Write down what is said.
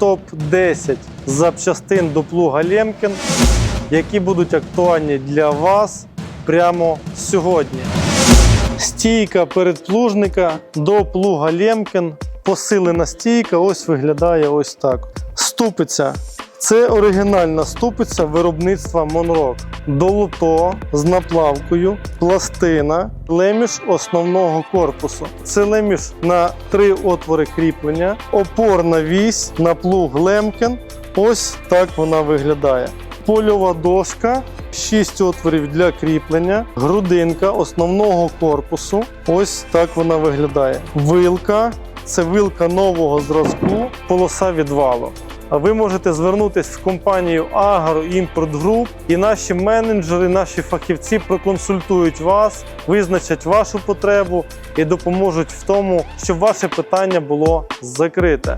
топ-10 запчастин до плуга Лемкін, які будуть актуальні для вас прямо сьогодні. Стійка передплужника до плуга Лемкін. Посилена стійка ось виглядає ось так. Ступиця. Це оригінальна ступиця виробництва Монрок. Долуто з наплавкою, пластина, леміш основного корпусу. Це леміш на три отвори кріплення, опорна вісь на плуг Лемкен. Ось так вона виглядає. Польова дошка, 6 отворів для кріплення, грудинка основного корпусу. Ось так вона виглядає. Вилка це вилка нового зразку, полоса відвалу. Ви можете звернутися в компанію Агро Імпорт Груп, і наші менеджери, наші фахівці проконсультують вас, визначать вашу потребу і допоможуть в тому, щоб ваше питання було закрите.